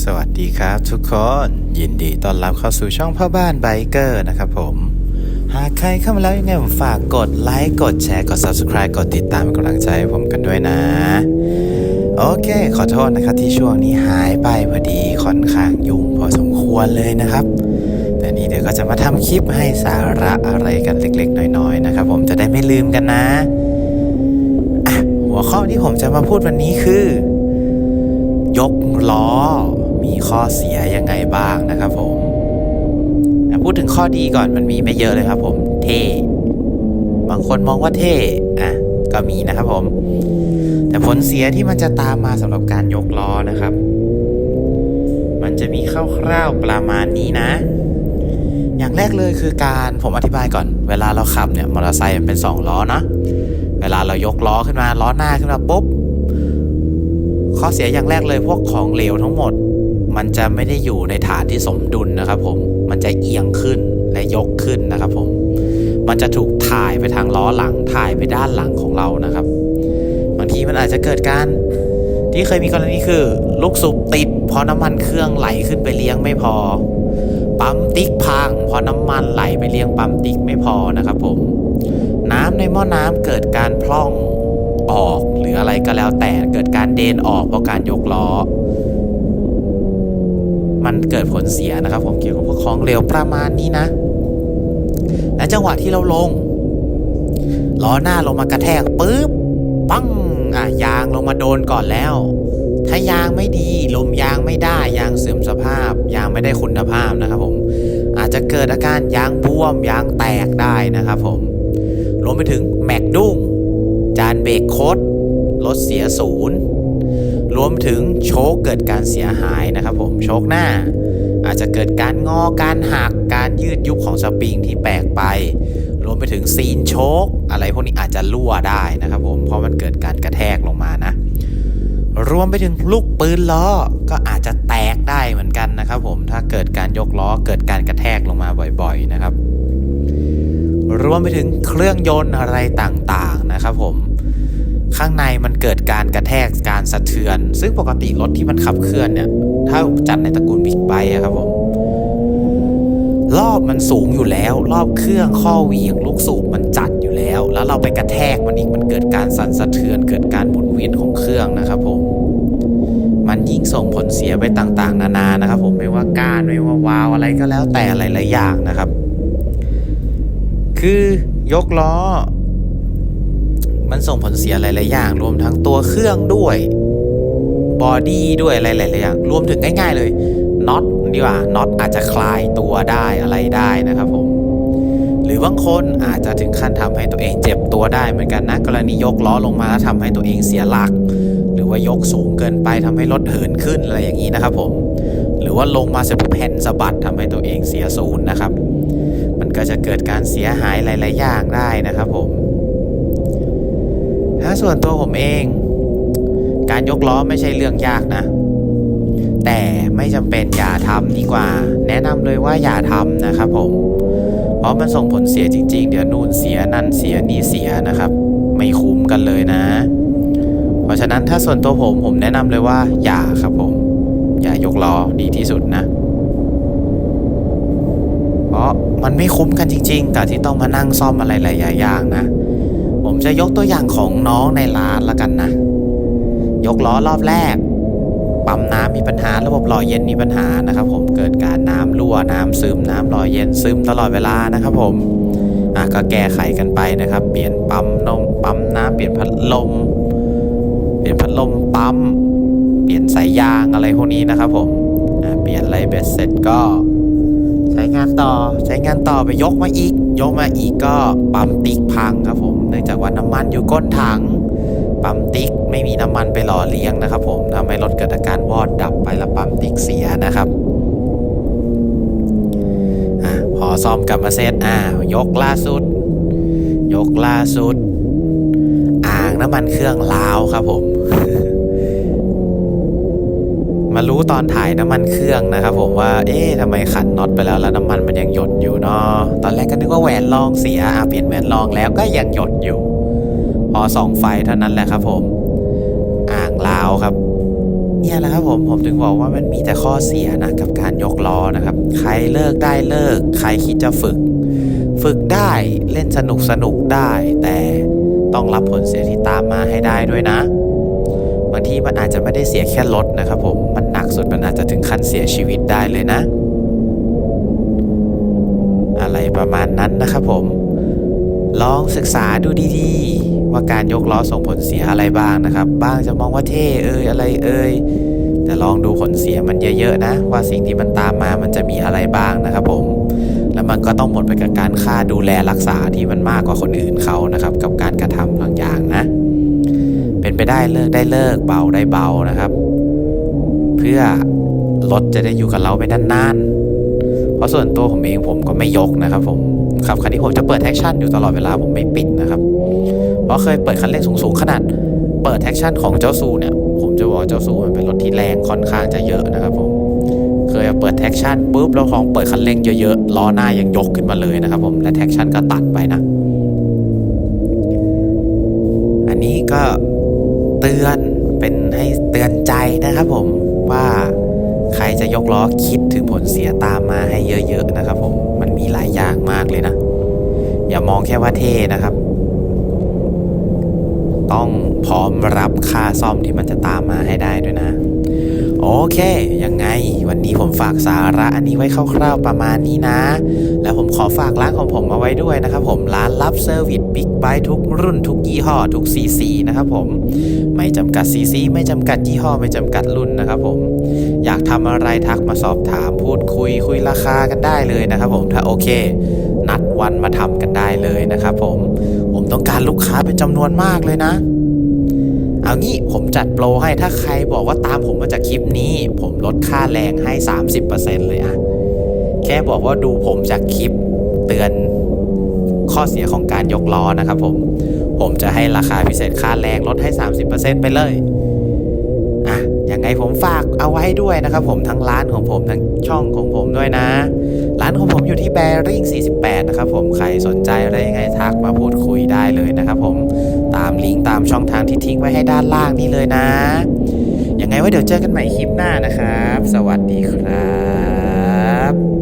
สวัสดีครับทุกคน ยินดีต้อนรับเข้าสู่ช่องพ่อบ้านไบเกอร์นะครับผม หากใครเข้ามาแล้วยังไงผมฝากกดไลค์กดแชร์กด Subscribe กดติดตามเป็นกำลังใจให้ผมกันด้วยนะ โอเค ขอโทษนะครับที่ช่วงนี้หายไปพอดีค่อนข้างยุ่งพอสมควรเลยนะครับ แต่นี่เดี๋ยวก็จะมาทำคลิปให้สาระอะไรกันเล็กๆ น้อยๆนะครับผมจะได้ไม่ลืมกันนะะหัวข้อที่ผมจะมาพูดวันนี้คือ ยกล้อ มีข้อเสียยังไงบ้างนะครับผมอ่พูดถึงข้อดีก่อนมันมีไม่เยอะเลยครับผมเท่บางคนมองว่าเท่อะก็มีนะครับผม แต่ผลเสียที่มันจะตามมาสำหรับการยกล้อนะครับ มันจะมีคร่าวๆประมาณนี้นะ อย่างแรกเลยคือการผมอธิบายก่อน เวลาเราขับเนี่ยมอเตอร์ไซค์มันเป็นสองล้อเนาะเวลาเรายกล้อขึ้นมาล้อหน้าขึ้นมาปุ๊บข้อเสียอย่างแรกเลยพวกของเหลวทั้งหมด มันจะไม่ได้อยู่ในฐานที่สมดุลนะครับผม มันจะเอียงขึ้นและยกขึ้นนะครับผม มันจะถูกถ่ายไปทางล้อหลัง ถ่ายไปด้านหลังของเรานะครับ บางทีมันอาจจะเกิดการที่เคยมีกรณีคือ ลูกสูบติดเพราะน้ำมันเครื่องไหลขึ้นไปเลี้ยงไม่พอ ปั๊มติ๊กพังเพราะน้ำมันไหลไปเลี้ยงปั๊มติ๊กไม่พอนะครับผม น้ำในหม้อน้ำเกิดการพร่องออกหรืออะไรก็แล้วแต่เกิดการเดนออกเพราะการยกล้อ มันเกิดผลเสียนะครับ ผมเกี่ยวกับพวกของเหลวประมาณนี้นะ และจังหวะที่เราลงล้อหน้าลงมากระแทกปุ๊บปั้งอะยางลงมาโดนก่อนแล้ว ถ้ายางไม่ดีลมยางไม่ได้ยางเสื่อมสภาพ ยางไม่ได้คุณภาพนะครับผมอาจจะเกิดอาการยางบวมยางแตกได้นะครับผมรวมไปถึงแม็กดุ้งจานเบรกโคดรถเสียศูนย์ รวมถึงโชคเกิดการเสียหายนะครับผมโชคหน้า อาจจะเกิดการงอการหักการยืดยุบของสปริงที่แปลกไป รวมไปถึงซีนโชคอะไรพวกนี้อาจจะรั่วได้นะครับผมเพราะมันเกิดการกระแทกลงมานะ รวมไปถึงลูกปืนล้อก็อาจจะแตกได้เหมือนกันนะครับผมถ้าเกิดการยกล้อเกิดการกระแทกลงมาบ่อย ๆนะครับ รวมไปถึงเครื่องยนต์อะไรต่างๆนะครับผม ข้างในมันเกิดการกระแทกการสะเทือน ซึ่งปกติรถที่มันขับเคลื่อนเนี่ย ถ้าจัดในตระกูลบิ๊กไบค์อะครับผมรอบมันสูงอยู่แล้ว รอบเครื่องข้อเหวียงลูกสูบมันจัดอยู่แล้ว แล้วเราไปกระแทกมันอีกมันเกิดการสั่นสะเทือน เกิดการหมุนเวียนของเครื่องนะครับผมมันยิ่งส่งผลเสียไปต่างๆ นานานะครับ ผมไม่ว่าก้านไม่ว่าวาล์วอะไรก็แล้วแต่หลายๆอย่างนะครับ คือยกล้อ มันส่งผลเสียหลาย ๆ อย่าง รวมทั้งตัวเครื่องด้วยบอดี้ด้วยอะไรหลายๆอย่างรวมถึงง่าย ๆ เลยน็อตดีกว่าน็อตอาจจะคลายตัวได้อะไรได้นะครับผมหรือบางคนอาจจะถึงขั้นทำให้ตัวเองเจ็บตัวได้เหมือนกันนะกรณียกล้อลงมาแล้วทำให้ตัวเองเสียหลัก หรือว่ายกสูงเกินไปทำให้รถเหินขึ้นอะไรอย่างนี้นะครับผมหรือว่าลงมาเสร็จแผ่นสะบัดทำให้ตัวเองเสียศูนย์นะครับ มันก็จะเกิดการเสียหายหลาย ๆ อย่างได้นะครับผม ถ้าส่วนตัวผมเอง การยกล้อไม่ใช่เรื่องยากนะ แต่ไม่จำเป็นอย่าทำดีกว่า แนะนำเลยว่าอย่าทำนะครับผม เพราะมันส่งผลเสียจริง ๆ เดี๋ยวนู่นเสียนั่นเสียนี่เสียนะครับ ไม่คุ้มกันเลยนะ เพราะฉะนั้นถ้าส่วนตัวผมผมแนะนำเลยว่า อย่าครับผม อย่ายกล้อดีที่สุดนะเพราะมันไม่คุ้มกันจริง ๆกับที่ต้องมานั่งซ่อมอะไรหลายๆอย่างนะ ผมจะยกตัวอย่างของน้องในร้านละกันนะ ยกล้อรอบแรก ปั๊มน้ำมีปัญหาระบบหล่อเย็นมีปัญหานะครับ ผมเกิดการน้ำรั่วน้ำซึมน้ำหล่อเย็นซึมตลอดเวลานะครับผมอะก็แก้ไขกันไปนะครับ เปลี่ยนปั๊มนมปั๊มน้ำเปลี่ยนพัดลม เปลี่ยนพัดลมปั๊ม เปลี่ยนสายยางอะไรพวกนี้นะครับ ผมอะเปลี่ยนอะไรเบ็ดเสร็จก็ ช้งานต่อใช้งานต่อไปยกมาอีก ยกมาอีกก็ปั๊มติ๊กพังครับผมเนื่องจากว่าน้ำมันอยู่ก้นถัง ปั๊มติ๊กไม่มีน้ำมันไปหล่อเลี้ยงนะครับผมทำให้รถเกิดอาการวอดดับไปแล้วปั๊มติ๊กเสียนะครับอพอซ่อมกลับมาเสร็จอ่ายกล่าสุด ยกล่าสุด อ่างน้ำมันเครื่องลาวครับผม มารู้ตอนถ่ายน้ำมันเครื่องนะครับผมว่า เอ๊ะทำไมขันน็อตไปแล้วแล้วน้ำมันมันยังหยดอยู่เนาะตอนแรกก็นึกว่าแหวนรองเสียเปลี่ยนแหวนรองแล้วก็ยังหยดอยู่ พอส่องไฟเท่านั้นแหละครับ ผม อ่างลาวครับเนี่ยแหละครับผมผมถึงบอกว่ามันมีแต่ข้อเสียนะกับการยกล้อนะครับ ใครเลิกได้เลิก ใครคิดจะฝึก ฝึกได้เล่นสนุกสนุกได้ แต่ต้องรับผลเสียที่ตามมาให้ได้ด้วยนะบางทีมันอาจจะไม่ได้เสียแค่รถนะครับผมมัน สุดมันอาจจะถึงขั้นเสียชีวิตได้เลยนะ อะไรประมาณนั้นนะครับผม ลองศึกษาดูดีๆ ว่าการยกล้อส่งผลเสียอะไรบ้างนะครับ บ้างจะมองว่าเท่เอ่ยอะไรเอ่ยแต่ลองดูผลเสียมันเยอะๆนะ ว่าสิ่งที่มันตามมามันจะมีอะไรบ้างนะครับผมแล้วมันก็ต้องหมดไปกับการค่าดูแลรักษาที่มันมากกว่าคนอื่นเขานะครับ กับการกระทำบางอย่างนะ เป็นไปได้เลิกได้เลิกเบาได้เบานะครับ เพื่อรถจะได้อยู่กับเราไปนานๆ เพราะส่วนตัวผมเองผมก็ไม่ยกนะครับผมขับคันนี้ผมจะเปิดแท็กชั่นอยู่ตลอดเวลาผมไม่ปิดนะครับ เพราะเคยเปิดคันเร่งสูงๆขนาดเปิดแท็กชั่นของเจ้าซูเนี่ยผมจะบอกเจ้าซูมันเป็นรถที่แรงค่อนข้างจะเยอะนะครับผมเคยเอาเปิดแท็กชั่นปุ๊บแล้วลองเปิดคันเร่งเยอะๆล้อหน้ายังยกขึ้นมาเลยนะครับผมและแท็กชั่นก็ตัดไปนะ อันนี้ก็เตือนเป็นให้เตือนใจนะครับผม ว่าใครจะยกล้อคิดถึงผลเสียตามมาให้เยอะๆนะครับผมมันมีหลายอย่างมากเลยนะ อย่ามองแค่ว่าเท่นะครับ ต้องพร้อมรับค่าซ่อมที่มันจะตามมาให้ได้ด้วยนะ โอเค ยังไง วันนี้ผมฝากสาระอันนี้ไว้คร่าวๆประมาณนี้นะ แล้วผมขอฝากร้านของผมเอาไว้ด้วยนะครับผมร้านรับเซอร์วิสบิ๊กไบทุกรุ่นทุกยี่ห้อทุกซีซีนะครับผม ไม่จำกัดซีซีไม่จำกัดยี่ห้อไม่จำกัดรุ่นนะครับผม อยากทำอะไรทักมาสอบถามพูดคุยคุยราคากันได้เลยนะครับผมถ้าโอเค นัดวันมาทำกันได้เลยนะครับผม ผมต้องการลูกค้าเป็นจำนวนมากเลยนะ เอางี้ผมจัดโปรให้ถ้าใครบอกว่าตามผมมาจากคลิปนี้ ผมลดค่าแรงให้ 30%เลยอะแค่บอกว่าดูผมจากคลิปเตือนข้อเสียของการยกล้อนะครับผม ผมจะให้ราคาพิเศษค่าแรงลดให้ 30%ไปเลยอะยังไงผมฝากเอาไว้ด้วยนะครับผมทั้งร้านของผมทั้งช่องของผมด้วยนะ ร้านของผมอยู่ที่แบริ่ง48 นะครับผมใครสนใจอะไรยังไงทักมาพูดคุยได้เลยนะครับผม ตามช่องทางที่ทิ้งไว้ให้ด้านล่างนี้เลยนะยังไงว่าเดี๋ยวเจอกันใหม่คลิปหน้านะครับ สวัสดีครับ